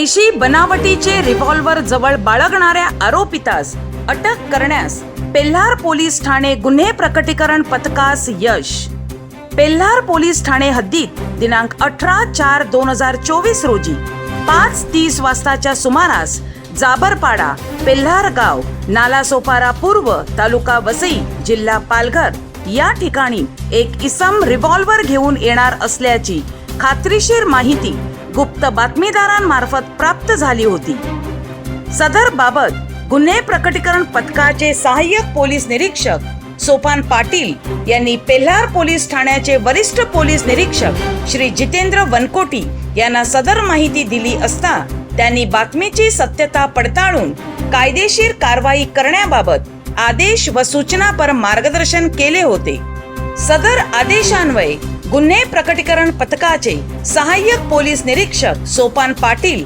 देशी बनावटीचे रिव्हॉल्वर जवळ बाळगणाऱ्या आरोपितास अटक करण्यास पेल्हार पोलीस ठाणे गुन्हे प्रकटीकरण पथकास यश. पेल्हार पोलीस ठाणे हद्दीत दिनांक अठरा चार दोन हजार चोवीस रोजी पाच तीस वाजताच्या सुमारास जाबरपाडा पेल्हार गाव नालासोपारा पूर्व तालुका वसई जिल्हा पालघर या ठिकाणी एक इसम रिव्हॉल्वर घेऊन येणार असल्याची खात्रीशीर माहिती गुप्त बातमीदारांमार्फत प्राप्त झाली होती. सदर बाबत गुन्हे प्रकटीकरण पथकाचे सहाय्यक पोलीस निरीक्षक सोपान पाटील यांनी पेल्हार पोलीस ठाण्याचे वरिष्ठ पोलीस निरीक्षक श्री जितेंद्र वनकोटी यांना सदर माहिती दिली असता त्यांनी बातमीची सत्यता पडताळून कायदेशीर कारवाई करण्याबाबत आदेश व सूचनापर मार्गदर्शन केले होते. सदर आदेशान्वये गुन्हे प्रकटीकरण पथकाचे सहाय्यक पोलीस निरीक्षक सोपान पाटील